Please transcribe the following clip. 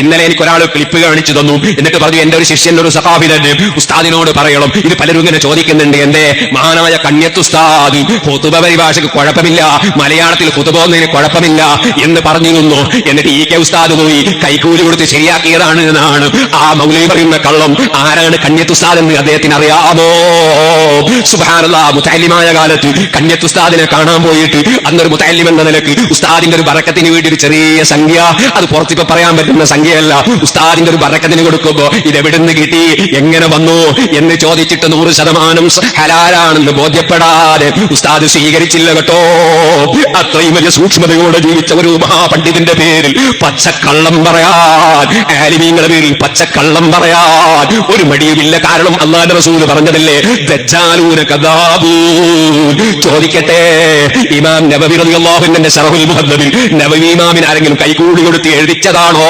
ഇന്നലെ എനിക്ക് ഒരാൾ ക്ലിപ്പ് കാണിച്ചു തന്നു. എന്നിട്ട് പറഞ്ഞു എന്റെ ഒരു ശിഷ്യൻ ഒരു സഹാബിതൻ ഉസ്താദിനോട് പറയണം. ഇത് പലരും ഇങ്ങനെ ചോദിക്കുന്നുണ്ട് എന്റെ മഹാനായ കണ്യത്തുസ്താദ് ഹുതുബ പരിഭാഷയ്ക്ക് കുഴപ്പമില്ല. മലയാളത്തിൽ ഹുതുബോന്നതിന് കുഴപ്പമില്ല. എന്ന് പറഞ്ഞിരുന്നു എന്നിട്ട് ഈ കെ ഉസ്താദ് പോയി കൈക്കൂലി കൊടുത്ത് ശരിയാക്കിയതാണ് എന്നാണ്. ആ മൗലി പറയുന്ന കള്ളം ആരാണ് കന്യത്തുസ്താദ് എന്ന് അദ്ദേഹത്തിന് അറിയാമോ? സുബാനുള്ള മുത്താലിമായ കാലത്ത് കന്യത്തുസ്താദിനെ കാണാൻ പോയിട്ട് അന്നൊരു മുത്താലിം എന്ന നിലയ്ക്ക് ഉസ്താദിന്റെ ഒരു ബറക്കത്തിന് വേണ്ടി ഒരു ചെറിയ സംഖ്യ അത് പുറത്തിപ്പോ പറയാൻ പറ്റുന്ന സംഖ്യയല്ല. ഉസ്താദിന്റെ ഒരു ബറക്കത്തിന് കൊടുക്കുമ്പോ ഇത് എവിടുന്ന് കിട്ടി? എങ്ങനെ വന്നു? എന്ന് ചോദിച്ചിട്ട് നൂറ് ശതമാനം ഹലാലാണെന്ന് ബോധ്യപ്പെടാതെ ഉസ്താദ് സ്വീകരിച്ചില്ല കേട്ടോ. അത്രയും വലിയ സൂക്ഷ്മതയോടെ ജീവിച്ച ഒരു മഹാപണ്ഡിതന്റെ പേരിൽ പച്ചക്കള്ളം പറയാൻ ആലിമീങ്ങളുടെ പേരിൽ പച്ചക്കള്ളം പറയാൻ ഒരു മടിയുമില്ല. കാരണം അള്ളാന്റെ റസൂൽ പറഞ്ഞതല്ലേ ചോദിക്കട്ടെ ഇമാം നബവി റളിയല്ലാഹു ശറഹുൽ മുഹദ്ദബിൽ നബവി ഇമാമിന് ആരെങ്കിലും കൈകൂടി കൊടുത്ത് എഴുതിച്ചതാണോ?